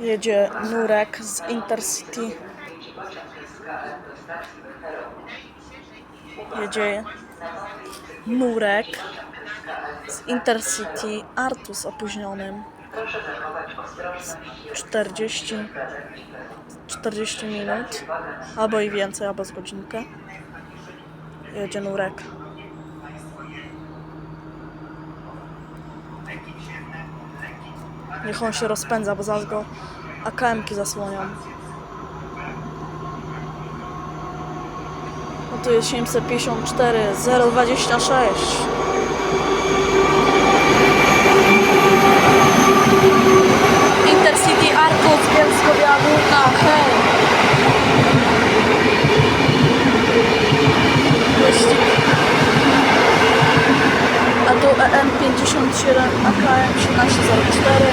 Jedzie Nurek z Intercity. Jedzie Nurek z Intercity Artus opóźnionym. 40 40 minut albo i więcej, albo z godzinkę. Jedzie Nurek. Niech on się rozpędza, bo zaraz go AKM-ki zasłonią. No tu jest 754 026. Intercity Arcos Bielsko-Biała Górna, EM57 AKM 1304.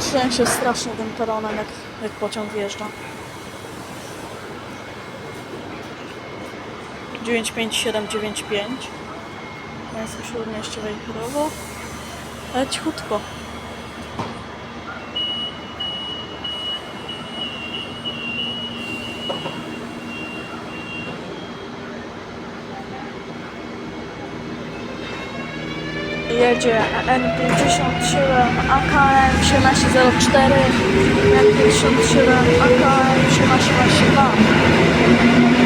Trzęsie strasznie tym peronem, jak, jak pociąg wjeżdża. 95795 Jest przy Śródmieście Wejherowo. Ale cichutko. jedzie N57 AKM 1804, N57 AKM 1872.